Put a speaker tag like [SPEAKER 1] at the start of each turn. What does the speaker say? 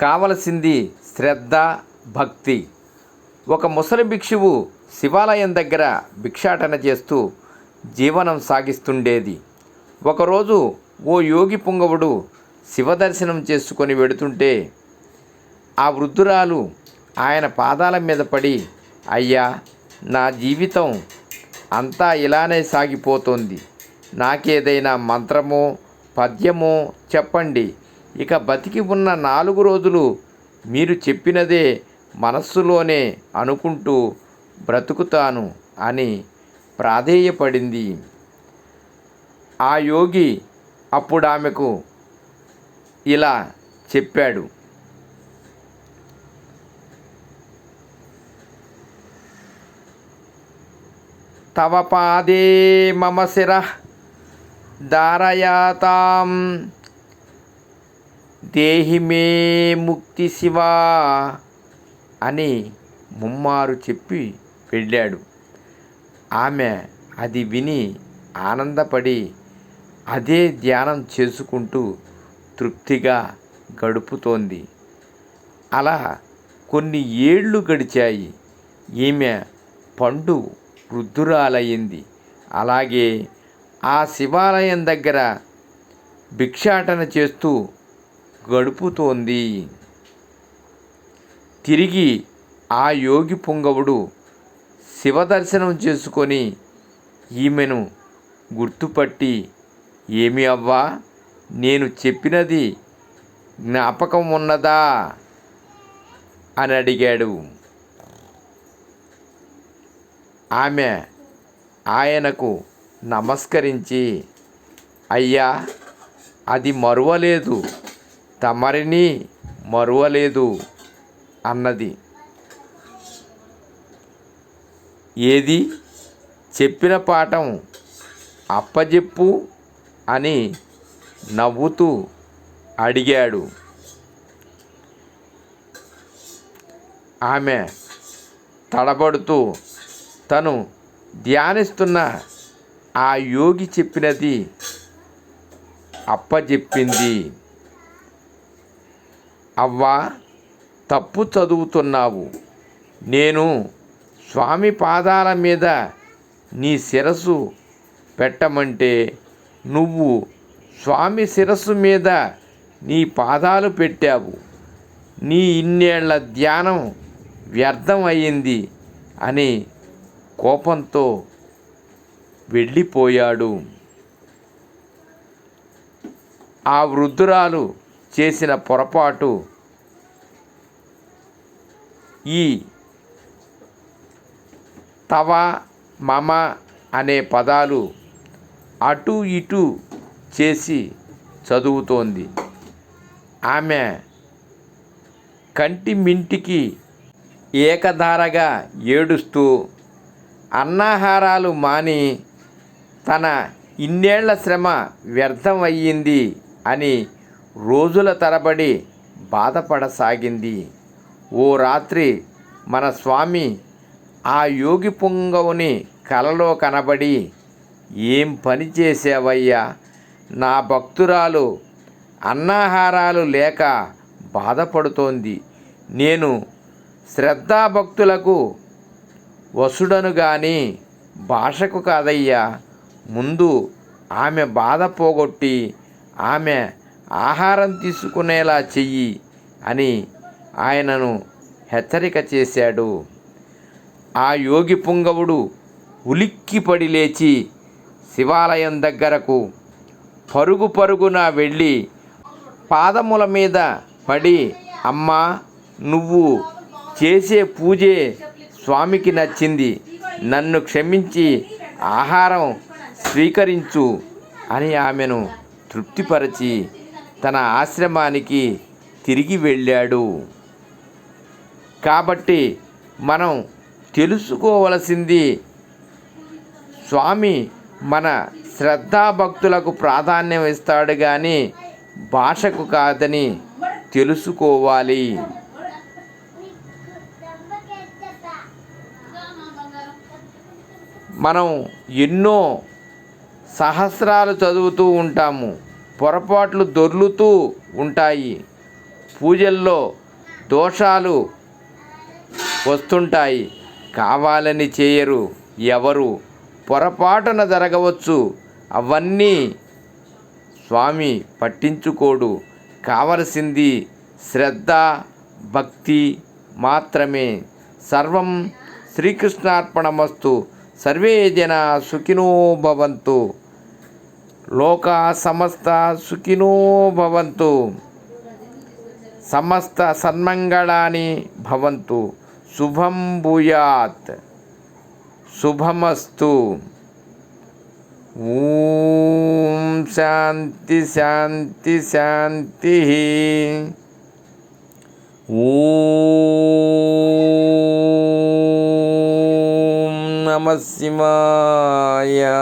[SPEAKER 1] కావలసింది శ్రద్ధ భక్తి. ఒక ముసలి భిక్షువు శివాలయం దగ్గర భిక్షాటన చేస్తూ జీవనం సాగిస్తుండేది. ఒకరోజు ఓ యోగి పుంగవుడు శివదర్శనం చేసుకొని వెడుతుంటే ఆ వృద్ధురాలు ఆయన పాదాల మీద పడి అయ్యా నా జీవితం అంతా ఇలానే సాగిపోతోంది. నాకేదైనా మంత్రమో పద్యమో చెప్పండి. ఇక బతికి ఉన్న నాలుగు రోజులు మీరు చెప్పినదే మనస్సులోనే అనుకుంటూ బ్రతుకుతాను అని ప్రాధేయపడింది. ఆ యోగి అప్పుడు ఆమెకు ఇలా చెప్పాడు. తవ పాదే మమ శిర ధారయాతాం దేహి మే ముక్తి శివా అని ముమ్మారు చెప్పి వెళ్ళాడు. ఆమె అది విని ఆనందపడి అదే ధ్యానం చేసుకుంటూ తృప్తిగా గడుపుతోంది. అలా కొన్ని ఏళ్ళు గడిచాయి. ఈమె పండు వృద్ధురాలయ్యింది అలాగే ఆ శివాలయం దగ్గర భిక్షాటన చేస్తూ గడుపుతోంది. తిరిగి ఆ యోగి పుంగవుడు శివదర్శనం చేసుకొని ఈమెను గుర్తుపట్టి ఏమి అవ్వా నేను చెప్పినది జ్ఞాపకం ఉన్నదా అని అడిగాడు. ఆమె ఆయనకు నమస్కరించి అయ్యా అది మరువలేదు. తమరిని మరువలేదు అన్నది. ఏది? చెప్పిన పాఠం అప్పజెప్పు అని నవ్వుతూ అడిగాడు. ఆమె తడబడుతూ తను ధ్యానిస్తున్న ఆ యోగి చెప్పినది అప్పజెప్పింది. అవ్వా తప్పు చదువుతున్నావు. నేను స్వామి పాదాల మీద నీ శిరస్సు పెట్టమంటే నువ్వు స్వామి శిరస్సు మీద నీ పాదాలు పెట్టావు. నీ ఇన్నేళ్ళ ధ్యానం వ్యర్థం అయ్యింది అని కోపంతో వెళ్ళిపోయాడు. ఆ వృద్ధురాలు చేసిన పొరపాటు ఈ తవ మమ అనే పదాలు అటు ఇటు చేసి చదువుతోంది. ఆమె కంటి మింటికి ఏకధారగా ఏడుస్తూ అన్నాహారాలు మాని తన ఇన్నేళ్ళ శ్రమ వ్యర్థం అయ్యింది అని రోజుల తరబడి బాధపడసాగింది. ఓ రాత్రి మన స్వామి ఆ యోగి పుంగవుని కలలో కనబడి ఏం పని చేసావయ్యా నా భక్తురాలు అన్నాహారాలు లేక బాధపడుతోంది. నేను శ్రద్ధాభక్తులకు వసుడను గాని భాషకు కాదయ్యా. ముందు ఆమె బాధ పోగొట్టి ఆమె ఆహారం తీసుకునేలా చెయ్యి అని ఆయనను హెచ్చరిక చేశాడు. ఆ యోగి పుంగవుడు ఉలిక్కిపడి లేచి శివాలయం దగ్గరకు పరుగు పరుగున వెళ్ళి పాదముల మీద పడి అమ్మా నువ్వు చేసే పూజే స్వామికి నచ్చింది. నన్ను క్షమించి ఆహారం స్వీకరించు అని ఆమెను తృప్తిపరచి తన ఆశ్రమానికి తిరిగి వెళ్ళాడు. కాబట్టి మనం తెలుసుకోవలసింది స్వామి మన శ్రద్ధాభక్తులకు ప్రాధాన్యం ఇస్తాడు కానీ భాషకు కాదని తెలుసుకోవాలి. మనం ఎన్నో సహస్రాలు చదువుతూ ఉంటాము. పొరపాట్లు దొర్లుతూ ఉంటాయి. పూజల్లో దోషాలు వస్తుంటాయి. కావాలని చేయరు ఎవరు. పొరపాటున జరగవచ్చు. అవన్నీ స్వామి పట్టించుకోడు. కావలసింది శ్రద్ధ భక్తి మాత్రమే. సర్వం శ్రీకృష్ణార్పణమస్తు. సర్వే జన సుఖినో భవంతు. లోకా సమస్త సుఖినో భవంతు. సమస్త సన్మంగళాని భవంతు. శుభం భూయాత్. శుభమస్తు. ఓం శాంతి శాంతి శాంతి. ఓ நம சிவாயா